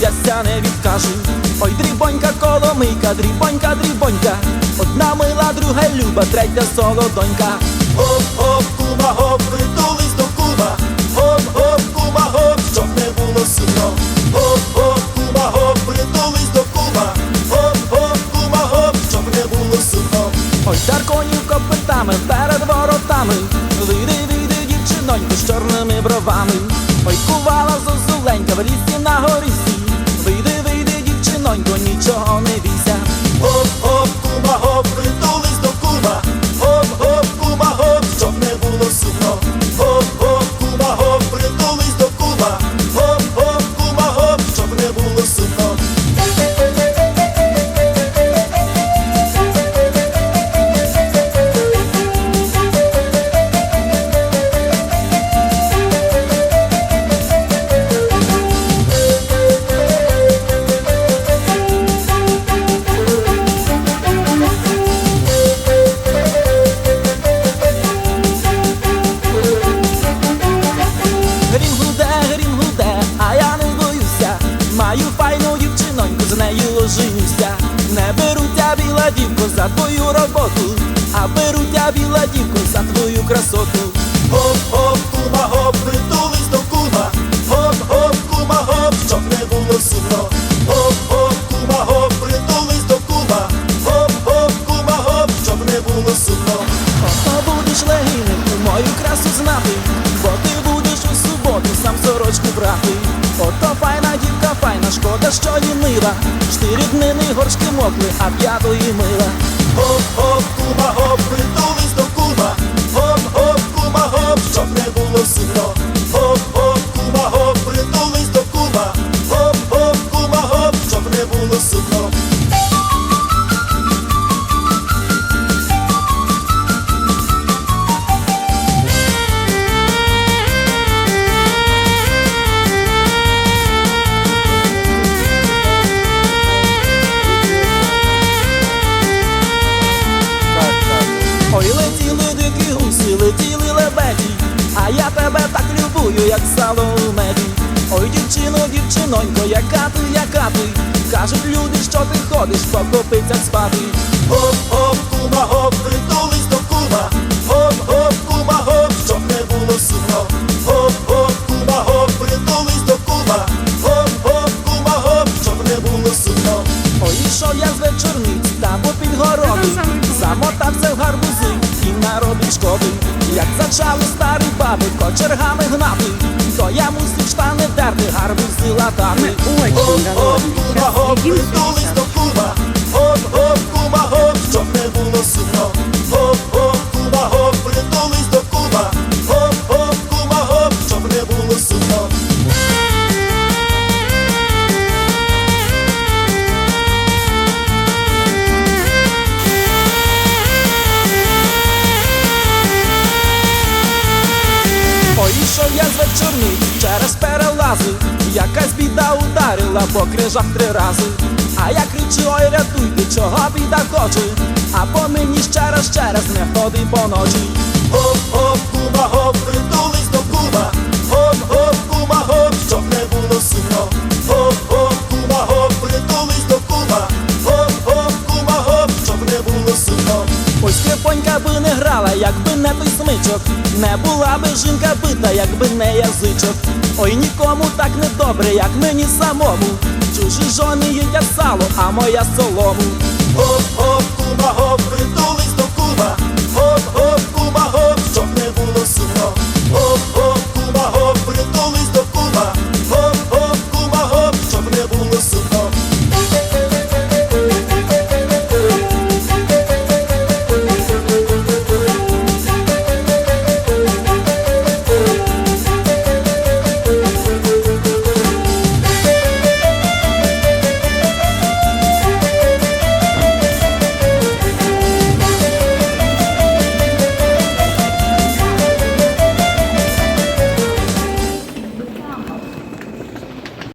я ся не відкажу. Ой, дрібонька, коломийка, дрібонька, дрібонька, одна мила, друга люба, третя солодонька. Гоп, гоп, кума, гоп, притулись до кума. Гоп, гоп, кума, гоп, щоб не було сумно. Гоп, гоп, кума, гоп, притулись до кума. Гоп, гоп, кума, гоп, щоб не було сумно. Ой, дарконів копитами перед воротами. Вийди, вийди, дівчинонько з чорними бровами. Ой, кувала зозуленька в лісі на горісі. З нею оженюся. Не біла дівко за твою роботу, а беруться біла дівко за твою красоту. Гоп, гоп, кума, гоп, притулись до кума. Гоп, гоп, кума, гоп, щоб не було сумно. Гоп, гоп, кума, гоп, притулись до кума. Гоп, гоп, кума, гоп, щоб не було сумно. Ото будеш легіннику мою красу знати, бо ти будеш у суботу сам сорочку брати. Ото файна дівка, файна, шкода, що лінива. Чотири днини горшки мокли, а п'ятої мила. Оп, оп, туба, гоп, летіли а я тебе так любую, як сало у меді. Ой, дівчино, дівчинонько, яка ти, яка ти. Кажуть люди, що ти ходиш по копицях спати. Оп, оп, кума, оп, притулись до старі баби кочергами гнати, то я мусив штани дерти, гарбузи латати. Ой, гоп, кума, гоп, притулись до перелази, якась біда ударила по крижах три рази. А я кричу, ой, рятуйте, чого біда хоче, або мені ще раз, ще раз не ходи по ночі. Гоп, скрипонька би не грала, якби не той смичок, не була би жінка бита, якби не язичок. Ой, нікому так не добре, як мені самому. Чужі жони їдять сало, а моя солому. Гоп, гоп, кума, гоп, притулись